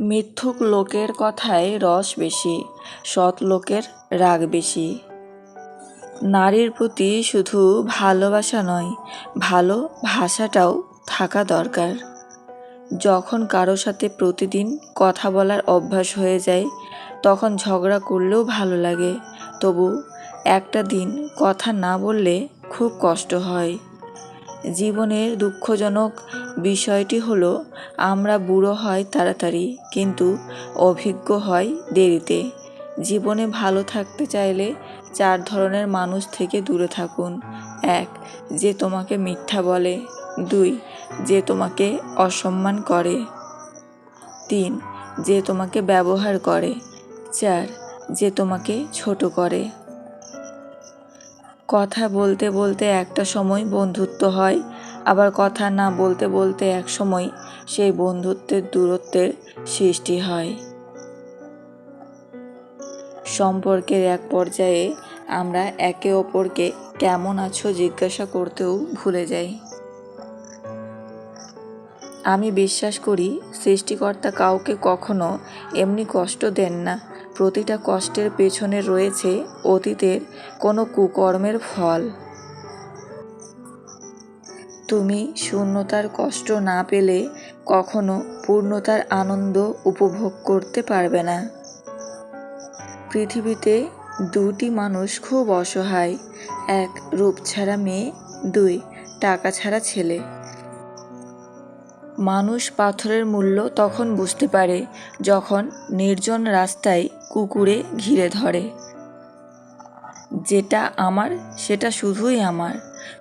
মিথ্যুক লোকের কথায় রস বেশি, সৎ লোকের রাগ বেশি। নারীর প্রতি শুধু ভালোবাসা নয়, ভালো ভাষাটাও থাকা দরকার। যখন কারও সাথে প্রতিদিন কথা বলার অভ্যাস হয়ে যায়, তখন ঝগড়া করলেও ভালো লাগে। তবু একটা দিন কথা না বললে খুব কষ্ট হয়। জীবনের দুঃখজনক বিষয়টি হলো, আমরা বুড়ো হয় তাড়াতাড়ি, কিন্তু অভিজ্ঞ হয় দেরিতে। জীবনে ভালো থাকতে চাইলে চার ধরনের মানুষ থেকে দূরে থাকুন। এক, যে তোমাকে মিথ্যা বলে। দুই, যে তোমাকে অসম্মান করে। তিন, যে তোমাকে ব্যবহার করে। চার, যে তোমাকে ছোট করে। কথা বলতে বলতে একটা সময় বন্ধুত্ব হয়। আবার কথা না বলতে বলতে এক সময় সেই বন্ধুত্বের দূরত্বের সৃষ্টি হয়। সম্পর্কের এক পর্যায়ে আমরা একে অপরকে কেমন আছো জিজ্ঞাসা করতেও ভুলে যাই। আমি বিশ্বাস করি সৃষ্টিকর্তা কাউকে কখনো এমনি কষ্ট দেন না। প্রতিটা কষ্টের পেছনে রয়েছে অতীতের কোনো কুকর্মের ফল। তুমি শূন্যতার কষ্ট না পেলে কখনো পূর্ণতার আনন্দ উপভোগ করতে পারবে না। পৃথিবীতে দুটি মানুষ খুব অসহায়, এক রূপ ছাড়া মেয়ে, দুই টাকা ছাড়া ছেলে। মানুষ পাথরের মূল্য তখন বুঝতে পারে যখন নির্জন রাস্তায় কুকুরে ঘিরে ধরে। যেটা আমার, সেটা শুধুই আমার।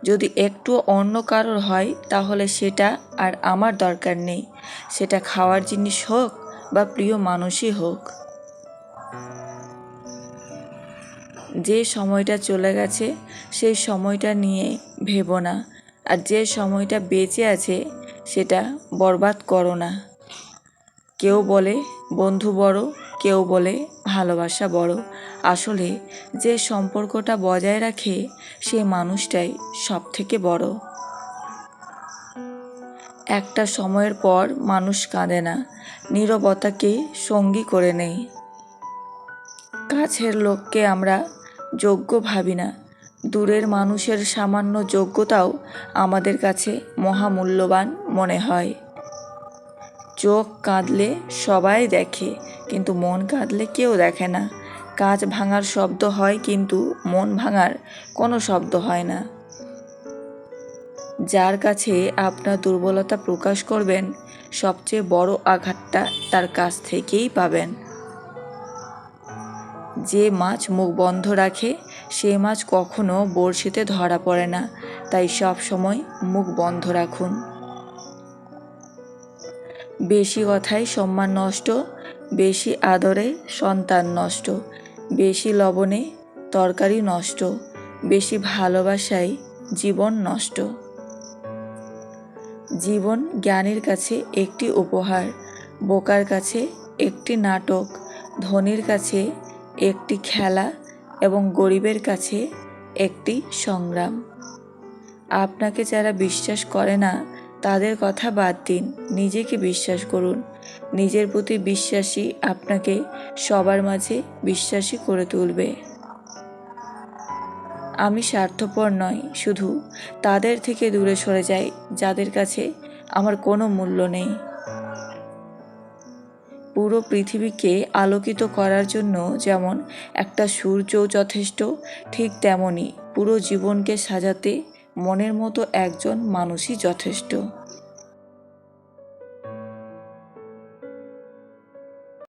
যদি একটু অন্য কারোর হয়, তাহলে সেটা আর আমার দরকার নেই। সেটা খাওয়ার জিনিস হোক বা প্রিয় মানুষই হোক। যে সময়টা চলে গেছে, সেই সময়টা নিয়ে ভেবো না। আর যে সময়টা বেঁচে আছে, সেটা বরবাদ করো না। কেউ বলে, বন্ধু বড় কেউ বলে ভালোবাসা বড়। আসলে যে সম্পর্কটা বজায় রাখে সেই মানুষটাই সব থেকে বড়। একটা সময়ের পর মানুষ কাঁদে না, নীরবতাকে সঙ্গী করে নেই। কাছের লোককে আমরা যোগ্য ভাবি না, দূরের মানুষের সামান্য যোগ্যতাও আমাদের কাছে মহামূল্যবান মনে হয়। চোখ কাঁদলে সবাই দেখে, কিন্তু মন কাঁদলে কেউ দেখে না। কাঁচ ভাঙার শব্দ হয়, কিন্তু মন ভাঙার কোনো শব্দ হয় না। যার কাছে আপনার দুর্বলতা প্রকাশ করবেন, সবচেয়ে বড় আঘাতটা তার কাছ থেকেই পাবেন। যে মাছ মুখ বন্ধ রাখে, সে মাছ কখনো বড়শিতে ধরা পড়ে না। তাই সব সময় মুখ বন্ধ রাখুন। বেশি কথায় সম্মান নষ্ট, বেশি আদরে সন্তান নষ্ট, বেশি লবণে তরকারি নষ্ট, বেশি ভালোবাসায় জীবন নষ্ট। জীবন জ্ঞানীর কাছে একটি উপহার, বোকার কাছে একটি নাটক, ধনির কাছে একটি খেলা এবং গরিবের কাছে একটি সংগ্রাম। আপনাকে যারা বিশ্বাস করে না তাদের কথা বাদ দিন, নিজেকে বিশ্বাস করুন। নিজের প্রতি বিশ্বাসী আপনাকে সবার মাঝে বিশ্বাসী করে তুলবে। আমি স্বার্থপর নয় শুধু তাদের থেকে দূরে সরে যাই, যাদের কাছে আমার কোনো মূল্য নেই। পুরো পৃথিবীকে আলোকিত করার জন্য যেমন একটা সূর্য যথেষ্ট, ঠিক তেমনই পুরো জীবনকে সাজাতে মনের মতো একজন মানুষই যথেষ্ট।